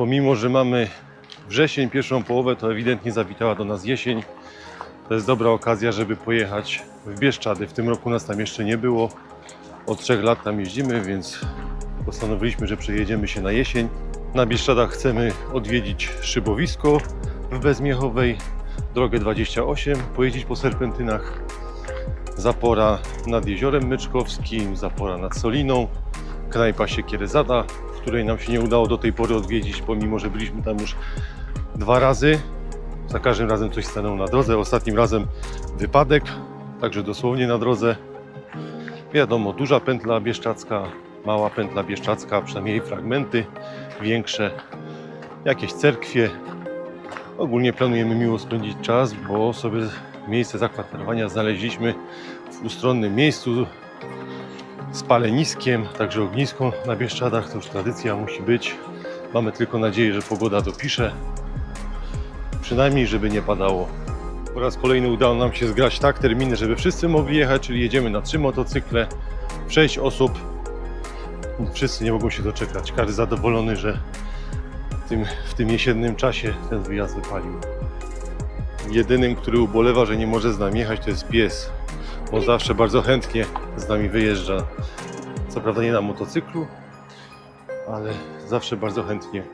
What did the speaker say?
pomimo, że mamy wrzesień, pierwszą połowę, to ewidentnie zawitała do nas jesień. To jest dobra okazja, żeby pojechać w Bieszczady. W tym roku nas tam jeszcze nie było. Od trzech lat tam jeździmy, więc postanowiliśmy, że przejedziemy się na jesień. Na Bieszczadach chcemy odwiedzić szybowisko w Bezmiechowej, drogę 28, pojeździć po serpentynach. Zapora nad Jeziorem Myczkowskim, Zapora nad Soliną, knajpa Siekierezada, której nam się nie udało do tej pory odwiedzić, pomimo że byliśmy tam już dwa razy. Za każdym razem coś stanęło na drodze. Ostatnim razem wypadek, także dosłownie na drodze. Wiadomo, duża pętla bieszczacka, mała pętla bieszczacka, przynajmniej jej fragmenty, większe, jakieś cerkwie. Ogólnie planujemy miło spędzić czas, bo sobie miejsce zakwaterowania znaleźliśmy w ustronnym miejscu z paleniskiem, także ognisko na Bieszczadach, to już tradycja musi być. Mamy tylko nadzieję, że pogoda dopisze, przynajmniej żeby nie padało. Po raz kolejny udało nam się zgrać tak terminy, żeby wszyscy mogli jechać, czyli jedziemy na trzy motocykle, sześć osób. Wszyscy nie mogą się doczekać. Każdy zadowolony, że w tym, w tym jesiennym czasie ten wyjazd wypalił. Jedynym, który ubolewa, że nie może z nami jechać, to jest pies. On zawsze bardzo chętnie z nami wyjeżdża. Co prawda nie na motocyklu, ale zawsze bardzo chętnie